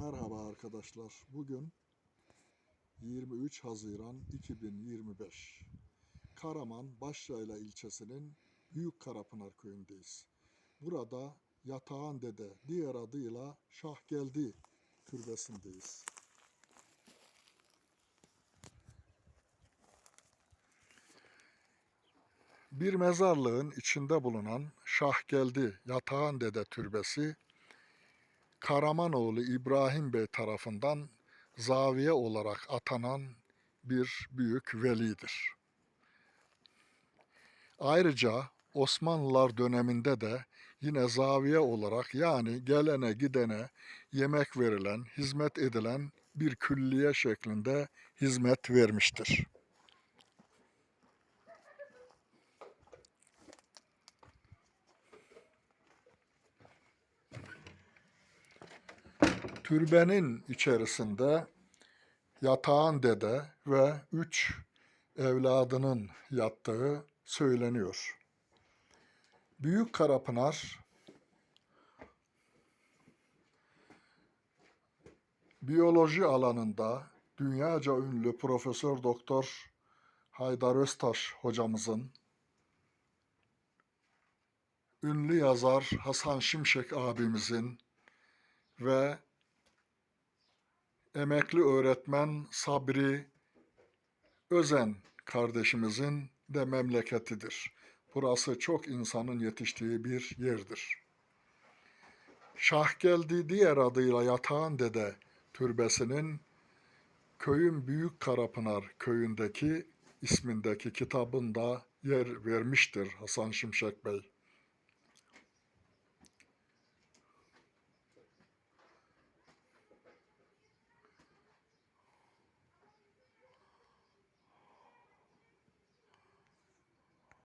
Merhaba arkadaşlar. Bugün 23 Haziran 2025. Karaman Başyayla ilçesinin Büyük Karapınar köyündeyiz. Burada Yatağan Dede diğer adıyla Şah Geldi türbesindeyiz. Bir mezarlığın içinde bulunan Şah Geldi Yatağan Dede türbesi Karamanoğlu İbrahim Bey tarafından zaviye olarak atanan bir büyük velidir. Ayrıca Osmanlılar döneminde de yine zaviye olarak yani gelene gidene yemek verilen, hizmet edilen bir külliye şeklinde hizmet vermiştir. Türbenin içerisinde yatağın dede ve üç evladının yattığı söyleniyor. Büyük Karapınar biyoloji alanında dünyaca ünlü Profesör Doktor Haydar Öztaş hocamızın ünlü yazar Hasan Şimşek abimizin ve emekli öğretmen Sabri Özen kardeşimizin de memleketidir. Burası çok insanın yetiştiği bir yerdir. Şah geldi diğer adıyla Yatağan Dede türbesinin köyün Büyük Karapınar köyündeki ismindeki kitabında yer vermiştir Hasan Şimşek Bey.